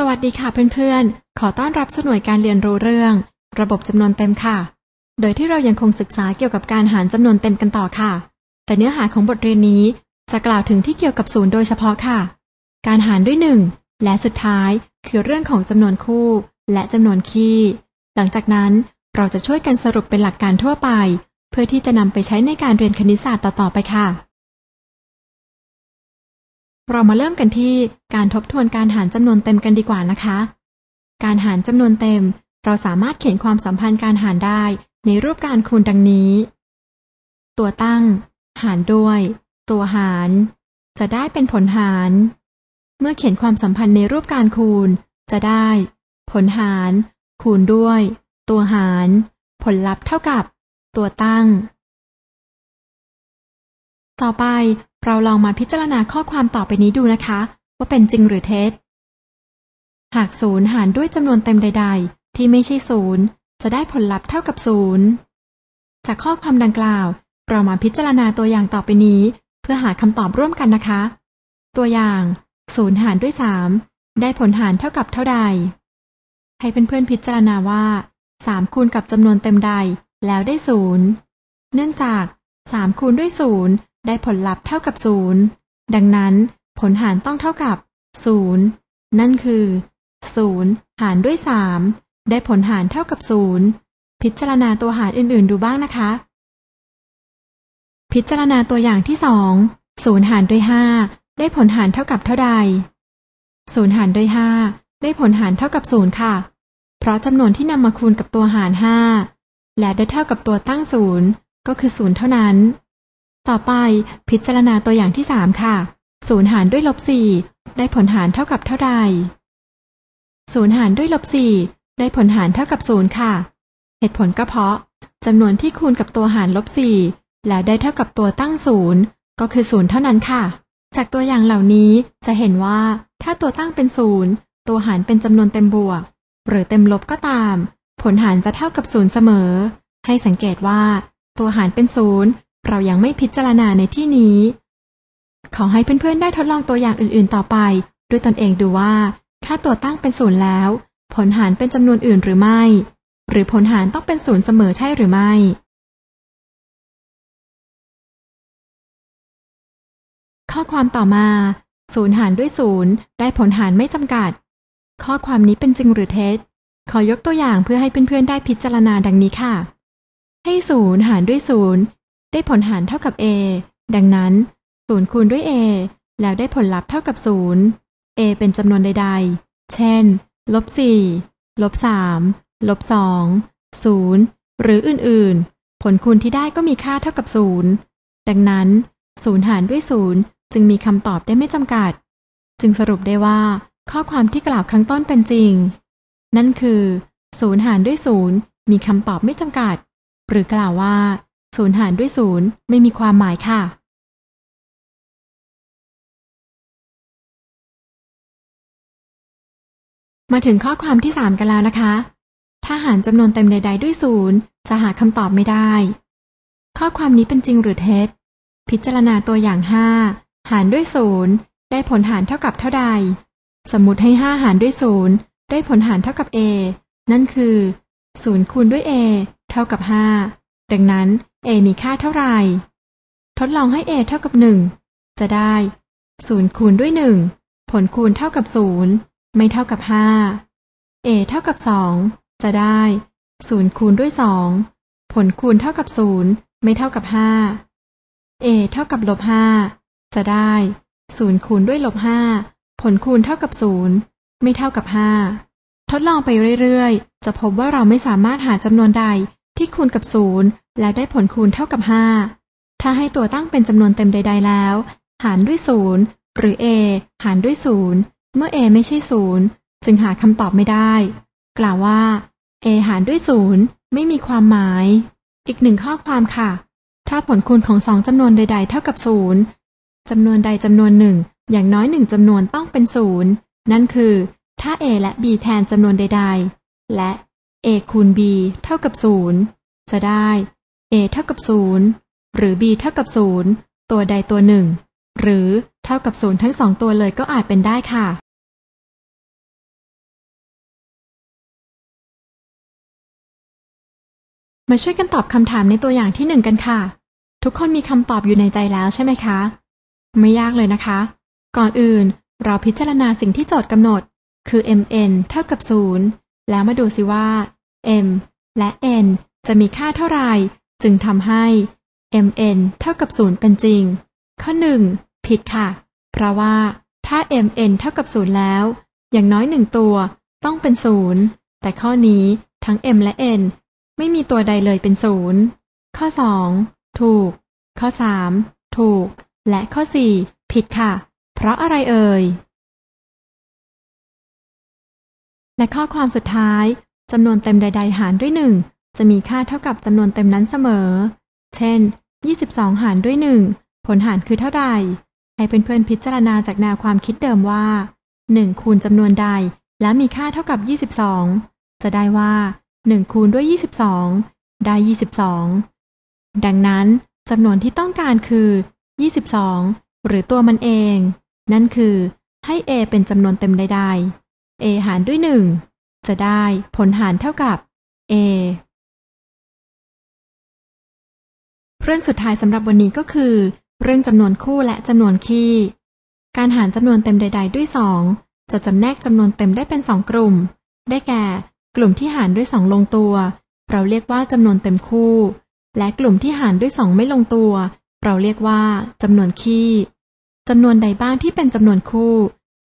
สวัสดีค่ะเพื่อนๆ ขอต้อนรับสู่หน่วยการเรียนรู้เรื่อง ระบบจำนวนเต็มค่ะ โดยที่เรายังคงศึกษาเกี่ยวกับการหารจำนวนเต็มกันต่อค่ะ แต่เนื้อหาของบทเรียนนี้จะกล่าวถึงที่เกี่ยวกับศูนย์โดยเฉพาะค่ะ การหารด้วยหนึ่งและสุดท้ายคือเรื่องของจำนวนคู่ และจำนวนคี่ หลังจากนั้นเราจะช่วยกันสรุปเป็นหลักการทั่วไป เพื่อที่จะนำไปใช้ในการเรียนคณิตศาสตร์ต่อๆไปค่ะ เรามาเริ่มกันที่การทบทวนการหารจำนวนเต็มกันดีกว่านะคะ การหารจำนวนเต็ม เราสามารถเขียนความสัมพันธ์การหารได้ในรูปการคูณดังนี้ ตัวตั้ง หารด้วย ตัวหาร จะได้เป็นผลหาร เมื่อเขียนความสัมพันธ์ในรูปการคูณ จะได้ ผลหาร คูณด้วย ตัวหาร ผลลัพธ์เท่ากับ ตัวตั้ง ต่อไป เราลองมาพิจารณาข้อความต่อไปนี้ดูนะคะ ว่าเป็นจริงหรือเท็จ หากศูนย์หารด้วยจำนวนเต็มใด ๆ ที่ไม่ใช่ศูนย์จะได้ผลลัพธ์เท่ากับศูนย์จากข้อความดังกล่าว เรามาพิจารณาตัวอย่างต่อไปนี้ เพื่อหาคำตอบร่วมกันนะคะ ตัวอย่างศูนย์หารด้วยสามได้ผลหารเท่ากับเท่าใด ให้เพื่อนๆพิจารณาว่าสามคูณกับจำนวนเต็มใดแล้วได้ศูนย์เนื่องจากสามคูณด้วยศูนย์ ได้ผลลัพธ์เท่ากับศูนย์ดังนั้นผลหารต้องเท่ากับศูนย์นั่นคือศูนย์หารด้วยสามได้ผลหารเท่ากับศูนย์พิจารณาตัวหารอื่นๆ ดูบ้างนะคะ พิจารณาตัวอย่างที่สองศูนย์หารด้วยห้าได้ผลหารเท่ากับเท่าใดศูนย์หารด้วยห้าได้ผลหารเท่ากับศูนย์ค่ะ เพราะจำนวนที่นำมาคูณกับตัวหารห้าและได้เท่ากับตัวตั้งศูนย์ก็คือศูนย์เท่านั้น ต่อไปพิจารณาตัวอย่างที่สามค่ะ ศูนย์หารด้วยลบสี่ได้ผลหารเท่ากับเท่าใด ศูนย์หารด้วยลบสี่ได้ผลหารเท่ากับศูนย์ค่ะ เหตุผลก็เพราะจำนวนที่คูณกับตัวหารลบสี่แล้วได้เท่ากับตัวตั้งศูนย์ก็คือศูนย์เท่านั้นค่ะ จากตัวอย่างเหล่านี้จะเห็นว่าถ้าตัวตั้งเป็นศูนย์ตัวหารเป็นจำนวนเต็มบวก หรือเต็มลบก็ตาม ผลหารจะเท่ากับศูนย์เสมอ ให้สังเกตว่า ตัวหารเป็นศูนย์ เรายังไม่พิจารณาในที่นี้ ขอให้เพื่อนๆได้ทดลองตัวอย่างอื่นๆต่อไป ด้วยตนเองดูว่า ถ้าตัวตั้งเป็นศูนย์แล้ว ผลหารเป็นจำนวนอื่นหรือไม่ หรือผลหารต้องเป็นศูนย์เสมอใช่หรือไม่ข้อความต่อมาศูนย์หารด้วยศูนย์ได้ผลหารไม่จำกัด ข้อความนี้เป็นจริงหรือเท็จ ขอยกตัวอย่างเพื่อให้เพื่อนๆได้พิจารณาดังนี้ค่ะ ให้ศูนย์หารด้วยศูนย์ ได้ผลหารเท่ากับ a ดังนั้น0คูณด้วย a แล้วได้ผลลัพธ์เท่ากับ 0 a เป็นจำนวนใด ๆ เช่น ลบ 4 ลบ 3 ลบ 2 0 หรืออื่น ๆ ผลคูณที่ได้ก็มีค่าเท่ากับ 0 ดังนั้น 0 หารด้วย 0 จึงมีคำตอบได้ไม่จำกัด จึงสรุปได้ว่า ข้อความที่กล่าวข้างต้นเป็นจริง นั่นคือ 0 หารด้วย 0 มีคำตอบไม่จำกัด หรือกล่าวว่า ศูนย์หารด้วยศูนย์ไม่มีความหมายค่ะมาถึงข้อความที่สามกันแล้วนะคะ ถ้าหารจำนวนเต็มใด ๆ ด้วยศูนย์จะหาคำตอบไม่ได้ ข้อความนี้เป็นจริงหรือเท็จ พิจารณาตัวอย่างห้าหารด้วยศูนย์ได้ผลหารเท่ากับเท่าใด สมมติให้ห้าหารด้วยศูนย์ได้ผลหารเท่ากับ a นั่นคือศูนย์คูณด้วย a เท่ากับห้าดังนั้น a มีค่าเท่าไหร่ ทดลองให้ a เท่ากับ 1 จะได้ 0 คูณด้วย 1 ผลคูณเท่ากับ 0 ไม่เท่ากับ 5 a เท่ากับ 2 จะได้ 0 คูณด้วย 2 ผลคูณเท่ากับ 0 ไม่เท่ากับ 5 a เท่ากับลบ 5 จะได้ 0 คูณด้วยลบ 5 ผลคูณเท่ากับ 0 ไม่เท่ากับ 5 ทดลองไปเรื่อยๆ จะพบว่าเราไม่สามารถหาจำนวนใดที่คูณกับศูนย์ แล้วได้ผลคูณเท่ากับห้าถ้าให้ตัวตั้งเป็นจำนวนเต็มใด ๆ แล้ว หารด้วยศูนย์หรือ a หารด้วยศูนย์เมื่อ a ไม่ใช่ศูนย์จึงหาคำตอบไม่ได้ กล่าวว่า a หารด้วยศูนย์ไม่มีความหมาย อีกหนึ่งข้อความค่ะ ถ้าผลคูณของสองจำนวนใด ๆ เท่ากับศูนย์จำนวนใดจำนวนหนึ่งอย่างน้อยหนึ่งจำนวนต้องเป็นศูนย์นั่นคือ ถ้า a และ b แทนจำนวนใด ๆ และ a คูณ b เท่ากับศูนย์จะได้ a เท่ากับศูนย์หรือ b เท่ากับศูนย์ตัวใดตัวหนึ่ง หรือเท่ากับศูนย์ทั้งสองตัวเลยก็อาจเป็นได้ค่ะ มาช่วยกันตอบคำถามในตัวอย่างที่หนึ่งกันค่ะ ทุกคนมีคำตอบอยู่ในใจแล้วใช่ไหมคะ ไม่ยากเลยนะคะ ก่อนอื่นเราพิจารณาสิ่งที่โจทย์กำหนด คือ mn เท่ากับ 0 แล้วมาดูสิว่า m และ n จะมีค่าเท่าไหร่ จึงทำให้ mn เท่ากับ0เป็นจริง ข้อ1ผิดค่ะ เพราะว่าถ้า mn เท่ากับ0แล้ว อย่างน้อยหนึ่งตัวต้องเป็น0แต่ข้อนี้ทั้ง m และ n ไม่มีตัวใดเลยเป็นศูนย์ข้อ 2 ถูก ข้อ 3 ถูก และข้อ 4 ผิดค่ะ เพราะอะไรเอ่ย และข้อความสุดท้ายจำนวนเต็มใด ๆ หารด้วยหนึ่ง จะมีค่าเท่ากับจำนวนเต็มนั้นเสมอ เช่น 22 หารด้วยหนึ่งผลหารคือเท่าใด ให้เพื่อนๆพิจารณาจากแนวความคิดเดิมว่า 1 คูณจำนวนใด และมีค่าเท่ากับ 22 จะได้ว่า 1 คูณด้วย 22 ได้ 22 ดังนั้นจำนวนที่ต้องการคือ 22 หรือตัวมันเอง นั่นคือ ให้ a เป็นจำนวนเต็มใดๆ a หารด้วย 1 จะได้ผลหารเท่ากับ a เรื่องสุดท้ายสำหรับวันนี้ก็คือ เรื่องจำนวนคู่และจำนวนคี่ การหารจำนวนเต็มใด ๆ ด้วย 2 จะจำแนกจำนวนเต็มได้เป็นสองกลุ่ม ได้แก่ กลุ่มที่หารด้วยสองลงตัว เราเรียกว่าจำนวนเต็มคู่ และกลุ่มที่หารด้วยสองไม่ลงตัว เราเรียกว่าจำนวนคี่จำนวนใดบ้างที่เป็นจำนวนคู่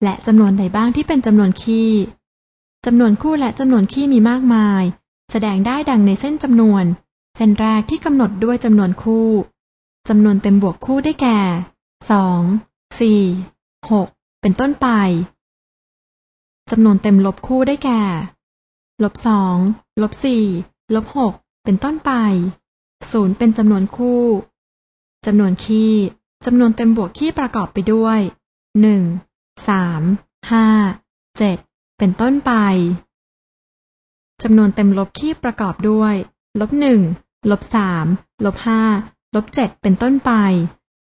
และจำนวนใดบ้างที่เป็นจำนวนคี่จำนวนคู่และจำนวนคี่มีมากมาย แสดงได้ดังในเส้นจำนวน เส้นแรกที่กำหนดด้วยจำนวนคู่จำนวนเต็มบวกคู่ได้แก่สองสี่หกเป็นต้นไปจำนวนเต็มลบคู่ได้แก่ลบสองลบสี่ลบหกเป็นต้นไปศูนย์เป็นจำนวนคู่จำนวนคี่จำนวนเต็มบวกคี่ประกอบไปด้วยหนึ่งสามห้าเจ็ดเป็นต้นไปจำนวนเต็มลบคี่ประกอบด้วยลบหนึ่ง ลบสามลบห้าลบเจ็ดเป็นต้นไป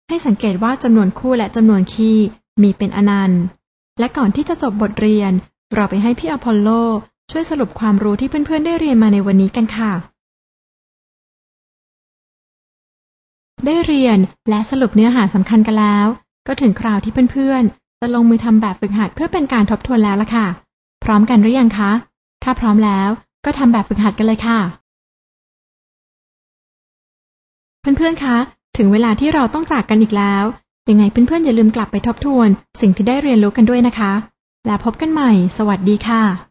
ให้สังเกตว่าจำนวนคู่และจำนวนคี่มีเป็นอนันต์ และก่อนที่จะจบบทเรียน เราไปให้พี่อพอลโลช่วยสรุปความรู้ที่เพื่อนๆได้เรียนมาในวันนี้กันค่ะ ได้เรียนและสรุปเนื้อหาสำคัญกันแล้ว ก็ถึงคราวที่เพื่อนๆจะลงมือทำแบบฝึกหัดเพื่อเป็นการทบทวนแล้วล่ะค่ะ พร้อมกันหรือยังคะ ถ้าพร้อมแล้วก็ทำแบบฝึกหัดกันเลยค่ะ เพื่อนๆ คะ ถึงเวลาที่เราต้องจากกันอีกแล้ว ยังไงเพื่อนๆ อย่าลืมกลับไปทบทวน สิ่งที่ได้เรียนรู้กันด้วยนะคะ แล้วพบกันใหม่ สวัสดีค่ะ